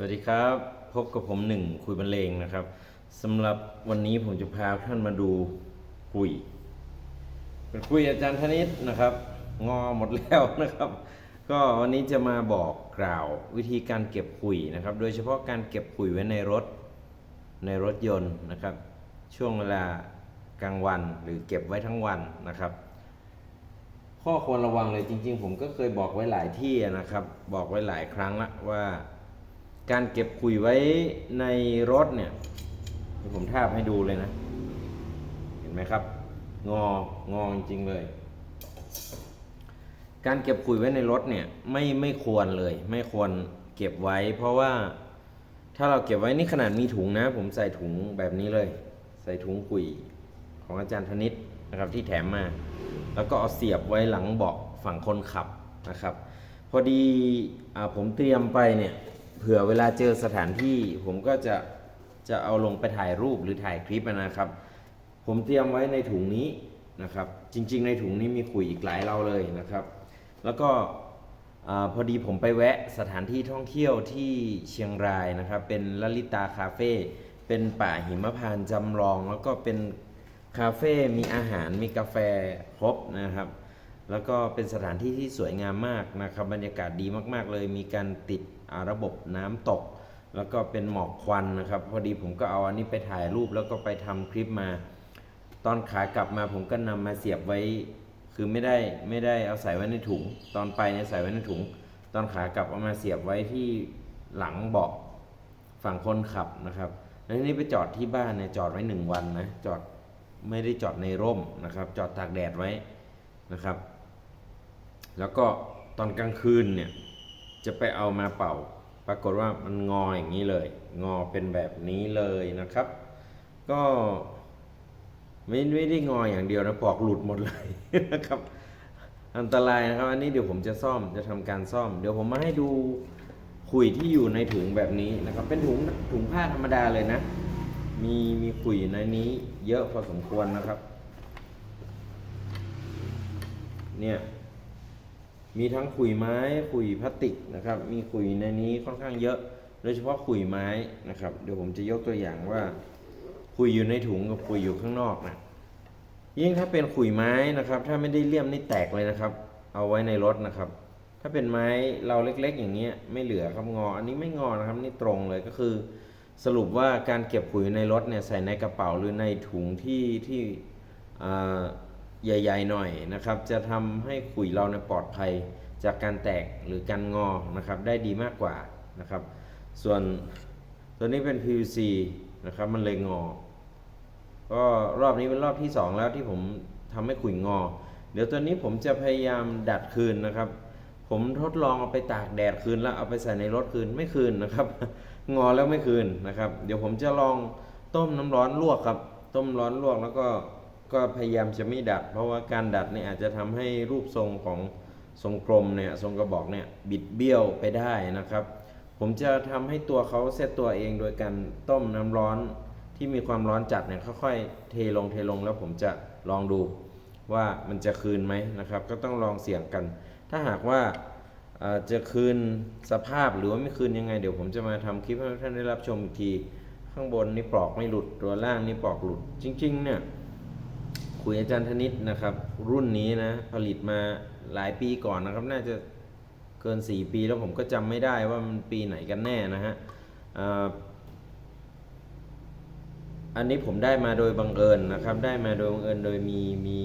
สวัสดีครับ พบกับผมหนึ่งคุยบรรเลงนะครับสำหรับวันนี้ผมจะพาท่านมาดูคุย เป็นคุยอาจารย์ธนิตนะครับ งอหมดแล้วนะครับ ก็วันนี้จะมาบอกกล่าววิธีการเก็บคุยนะครับ โดยเฉพาะการเก็บคุยไว้ในรถในรถยนต์นะครับ ช่วงเวลากลางวันหรือเก็บไว้ทั้งวันนะครับ ข้อควรระวังเลยจริง ๆ ผมก็เคยบอกไว้หลายที่นะครับ บอกไว้หลายครั้งละว่า การเก็บคุยไว้ในรถเนี่ยผมทาบให้ดูเลยนะ เห็นไหมครับ งองอจริงๆเลย การเก็บคุยไว้ในรถเนี่ยไม่ไม่ควรเลย ไม่ควรเก็บไว้ เพราะว่าถ้าเราเก็บไว้นี่ขนาดมีถุงนะ ผมใส่ถุงแบบนี้เลย ใส่ถุงคุยของอาจารย์ธนิตนะครับที่แถมมา แล้วก็เอาเสียบไว้หลังเบาะฝั่งคนขับนะครับ พอดีอผมเตรียมไปเนี่ย เผื่อเวลาเจอสถานที่ผมก็จะจะเอาลงไปถ่ายรูปหรือถ่ายคลิปนะครับ ผมเตรียมไว้ในถุงนี้นะครับ จริง ๆ ในถุงนี้มีขุยอีกหลายเราเลยนะครับ แล้วก็พอดีผมไปแวะสถานที่ท่องเที่ยวที่เชียงรายนะครับ เป็นลลิตาคาเฟ่เป็นป่าหิมพานต์จำลอง แล้วก็เป็นคาเฟ่มีอาหารมีกาแฟครบนะครับ แล้วก็เป็นสถานที่ที่สวยงามมากนะครับ บรรยากาศดีมาก ๆ เลยมีการติด ระบบน้ำตก แล้วก็เป็นหมอกควันนะครับ พอดีผมก็เอาอันนี้ไปถ่ายรูปแล้วก็ไปทำคลิปมา ตอนขากลับมาผมก็นำมาเสียบไว้ คือไม่ได้ไม่ได้เอาใส่ไว้ในถุง ตอนไปเนี่ยใส่ไว้ในถุง ตอนขากลับเอามาเสียบไว้ที่หลังเบาะฝั่งคนขับนะครับแล้วนี้ไปจอดที่บ้านเนี่ยจอดไว้หนึ่งวันนะจอดไม่ได้จอดในร่มนะครับ จอดตากแดดไว้นะครับ แล้วก็ตอนกลางคืนเนี่ย จะไปเอามาเป่า ปรากฏว่ามันงออย่างนี้เลย งอเป็นแบบนี้เลยนะครับ ก็ไม่ไม่ได้งออย่างเดียวนะปลอกหลุดหมดเลยนะครับอันตรายนะครับ อันนี้เดี๋ยวผมจะซ่อมจะทำการซ่อม เดี๋ยวผมมาให้ดูขุยที่อยู่ในถุงแบบนี้นะครับ เป็นถุงถุงผ้าธรรมดาเลยนะ มีมีขุยในนี้เยอะพอสมควรนะครับ เนี่ย มีทั้งขุยไม้ขุยพลาสติกนะครับ มีขุยในนี้ค่อนข้างเยอะ โดยเฉพาะขุยไม้นะครับ เดี๋ยวผมจะยกตัวอย่างว่าขุยอยู่ในถุงกับขุยอยู่ข้างนอกนะ ยิ่งถ้าเป็นขุยไม้นะครับ ถ้าไม่ได้เลี่ยมนี่แตกเลยนะครับ เอาไว้ในรถนะครับ ถ้าเป็นไม้เราเล็กๆ อย่างเงี้ยไม่เหลือครับงอ อันนี้ไม่งอนะครับนี่ตรงเลยก็คือ สรุปว่าการเก็บขุยในรถเนี่ยใส่ในกระเป๋าหรือในถุงที่ที่อ่า ใหญ่ ๆ หน่อยนะครับ จะทำให้ขุยเราเนี่ยปลอดภัยจากการแตกหรือการงอนะครับ ได้ดีมากกว่านะครับ ส่วนตัวนี้เป็น PVC นะครับ มันเลยงอ ก็รอบนี้เป็นรอบที่ 2 แล้วที่ผมทำให้ขุยงอ เดี๋ยวตัวนี้ผมจะพยายามดัดคืนนะครับ ผมทดลองเอาไปตากแดดคืนแล้วเอาไปใส่ในรถคืนไม่คืนนะครับ งอแล้วไม่คืนนะครับ เดี๋ยวผมจะลองต้มน้ำร้อนลวกครับ ต้มร้อนลวกแล้วก็ ก็พยายามจะไม่ดัด เพราะว่าการดัดเนี่ยอาจจะทำให้รูปทรงของทรงกลมเนี่ยทรงกระบอกเนี่ยบิดเบี้ยวไปได้นะครับ ผมจะทำให้ตัวเขาเซตตัวเองโดยการต้มน้ำร้อนที่มีความร้อนจัดเนี่ยค่อยๆเทลงเทลงแล้วผมจะลองดูว่ามันจะคืนไหมนะครับ ก็ต้องลองเสี่ยงกัน ถ้าหากว่าจะคืนสภาพหรือว่าไม่คืนยังไง เดี๋ยวผมจะมาทำคลิปให้ท่านได้รับชมอีกที ข้างบนนี่ปลอกไม่หลุดตัวล่างนี่ปลอกหลุดจริง ๆ เนี่ย คุยอาจารย์ธนิตนะครับ รุ่นนี้นะ ผลิตมาหลายปีก่อนนะครับ น่าจะเกิน 4 ปีแล้วผมก็จำไม่ได้ว่ามันปีไหนกันแน่นะฮะอันนี้ผมได้มาโดยบังเอิญนะครับ ได้มาโดยบังเอิญโดยมีมี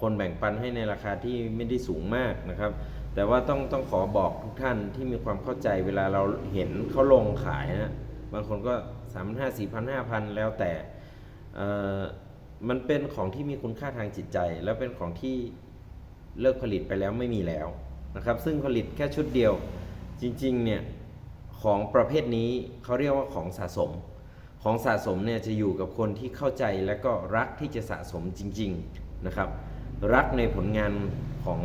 คนแบ่งปันให้ในราคาที่ไม่ได้สูงมากนะครับ แต่ว่าต้องต้องขอบอกทุกท่านที่มีความเข้าใจเวลาเราเห็นเขาลงขายนะบางคนก็สามพันห้าสี่พันห้าพันแล้วแต่ มันเป็นของที่มีคุณค่าทางจิตใจ แล้วเป็นของที่เลิกผลิตไปแล้วไม่มีแล้วนะครับ ซึ่งผลิตแค่ชุดเดียวจริงๆเนี่ยของประเภทนี้เขาเรียกว่าของสะสม ของสะสมเนี่ยจะอยู่กับคนที่เข้าใจและก็รักที่จะสะสมจริงๆนะครับ รักในผลงานของ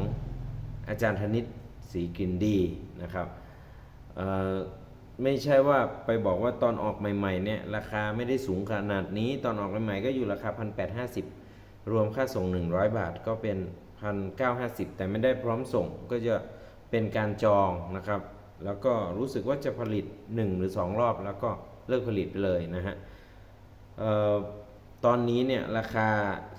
อาจารย์ธนิตศรีกินดีนะครับ ไม่ใช่ว่าไปบอกว่าตอนออกใหม่ๆเนี่ยราคาไม่ได้สูงขนาดนี้ ตอนออกใหม่ๆก็อยู่ราคา 1,850 รวมค่าส่ง 100 บาทก็เป็น 1,950 แต่ไม่ได้พร้อมส่งก็จะเป็นการจองนะครับ แล้วก็รู้สึกว่าจะผลิต 1 หรือ 2 รอบ แล้วก็เลิกผลิตไปเลยนะฮะออตอนนี้เนี่ยราคา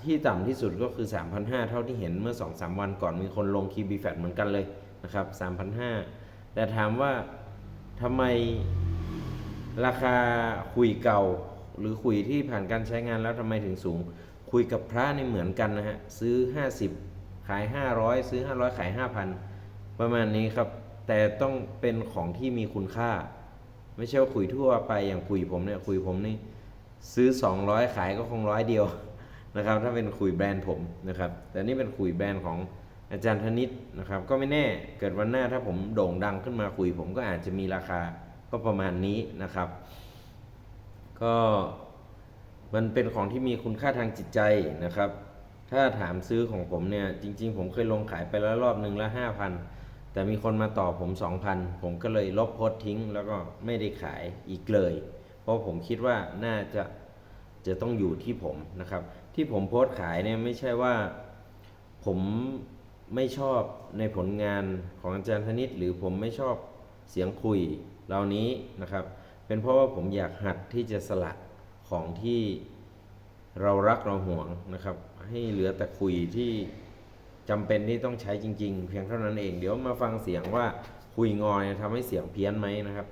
ที่ต่ำที่สุดก็คือ 3,500 เท่าที่เห็นเมื่อ 2-3 วันก่อนมีคนลงคีบีแฟตเหมือนกันเลยนะครับ 3,500 แต่ถามว่า ทำไมราคาคุยเก่า หรือคุยที่ผ่านการใช้งานแล้วทำไมถึงสูง คุยกับพระนี่เหมือนกันนะฮะ ซื้อ 50 ขาย 500 ซื้อ 500 ขาย 5,000 ประมาณนี้ครับ แต่ต้องเป็นของที่มีคุณค่า ไม่ใช่ว่าคุยทั่วไปอย่างคุยผมเนี่ยคุยผมนี่ซื้อ 200 ขายก็คงร้อยเดียวนะครับ ถ้าเป็นคุยแบรนด์ผมนะครับ แต่นี่เป็นคุยแบรนด์ของ อาจารย์ธนิตนะครับ ก็ไม่แน่เกิดวันหน้าถ้าผมโด่งดังขึ้นมาคุย ผมก็อาจจะมีราคาก็ประมาณนี้นะครับ ก็มันเป็นของที่มีคุณค่าทางจิตใจนะครับ ถ้าถามซื้อของผมเนี่ย จริง ๆ ผมเคยลงขายไปแล้วรอบหนึ่งละห้าพันแต่มีคนมาต่อผมสองพันผมก็เลยลบโพสทิ้ง แล้วก็ไม่ได้ขายอีกเลย เพราะผมคิดว่าน่าจะจะต้องอยู่ที่ผมนะครับ ที่ผมโพสขายเนี่ยไม่ใช่ว่าผม ไม่ชอบในผลงานของอาจารย์ธนิต หรือผมไม่ชอบเสียงคุยเหล่านี้นะครับ เป็นเพราะว่าผมอยากหัดที่จะสละของที่เรารักเราห่วงนะครับ ให้เหลือแต่คุยที่จำเป็นที่ต้องใช้จริง ๆ เพียงเท่านั้นเอง เดี๋ยวมาฟังเสียงว่าคุยงอเนี่ยทำให้เสียงเพี้ยนไหมนะครับ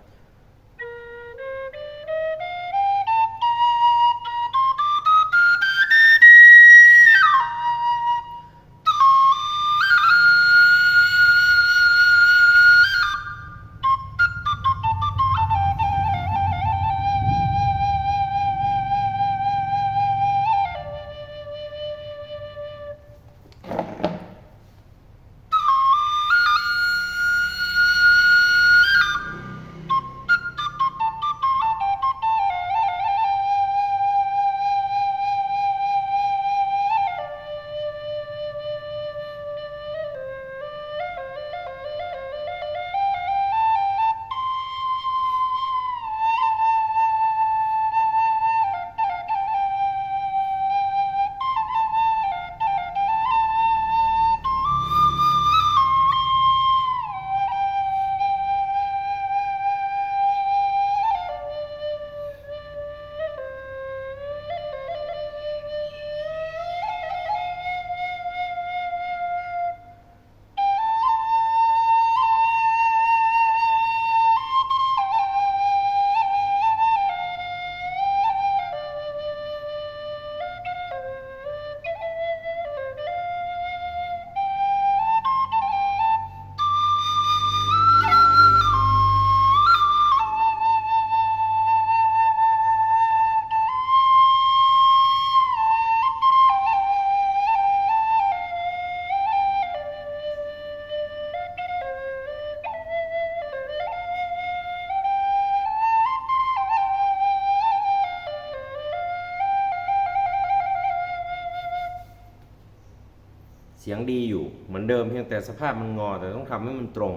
สียงดีอยู่เหมือนเดิมเพียงแต่สภาพมันงอแต่ต้องทำให้มันตรง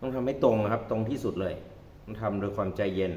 ต้องทำให้ตรงนะครับ ตรงที่สุดเลย ต้องทำโดยความใจเย็น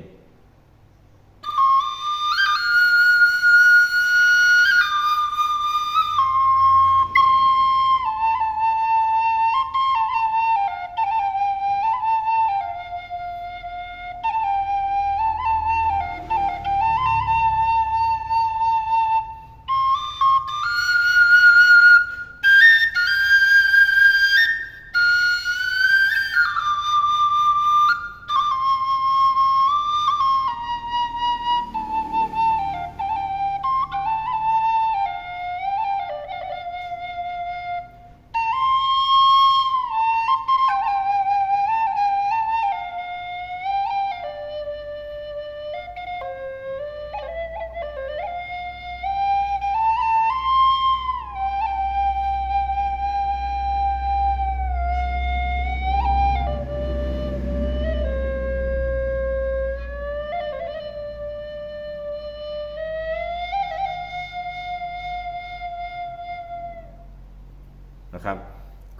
นะครับ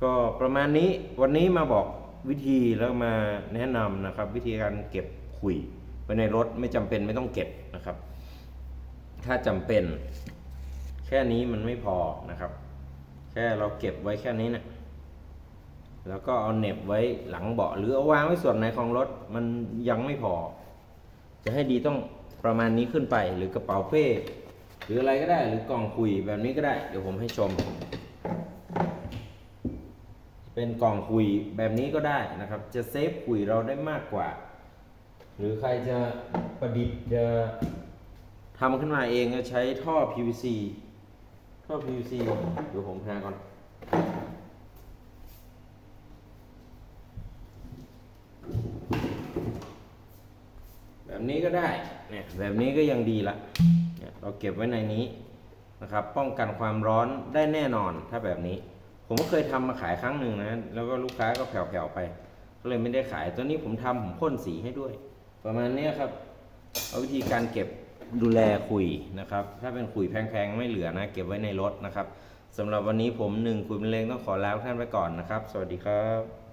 ก็ประมาณนี้วันนี้มาบอกวิธีแล้วมาแนะนำนะครับ วิธีการเก็บขุยไว้ในรถไม่จำเป็นไม่ต้องเก็บนะครับ ถ้าจำเป็น แค่นี้มันไม่พอนะครับ แค่เราเก็บไว้แค่นี้เนะี่ยแล้วก็เอาเน็บไว้หลังเบาะหรือเอาวางไว้ส่วนไหนของรถมันยังไม่พอ จะให้ดีต้องประมาณนี้ขึ้นไปหรือกระเป๋าเป้หรืออะไรก็ได้ หรือกล่องคุยแบบนี้ก็ได้ เดี๋ยวผมให้ชม เป็นกล่องคุยแบบนี้ก็ได้นะครับ จะเซฟคุยเราได้มากกว่า หรือใครจะประดิษฐ์จะทำขึ้นมาเองก็ใช้ท่อ PVC ท่อ PVC เดี๋ยวผมหาก่อนแบบนี้ก็ได้เนี่ยแบบนี้ก็ยังดีละเนี่ยเราเก็บไว้ในนี้นะครับ ป้องกันความร้อนได้แน่นอนถ้าแบบนี้ ผมก็เคยทำมาขายครั้งหนึ่งนะ แล้วก็ลูกค้าก็แผ่วๆไป ก็เลยไม่ได้ขาย ตัวนี้ผมทำผมพ่นสีให้ด้วย ประมาณนี้ครับ เอาวิธีการเก็บดูแลคุยนะครับ ถ้าเป็นคุยแพงๆไม่เหลือนะ เก็บไว้ในรถนะครับสำหรับวันนี้ผมหนึ่งคุยเป็นเลงต้องขอลาท่านไปก่อนนะครับ สวัสดีครับ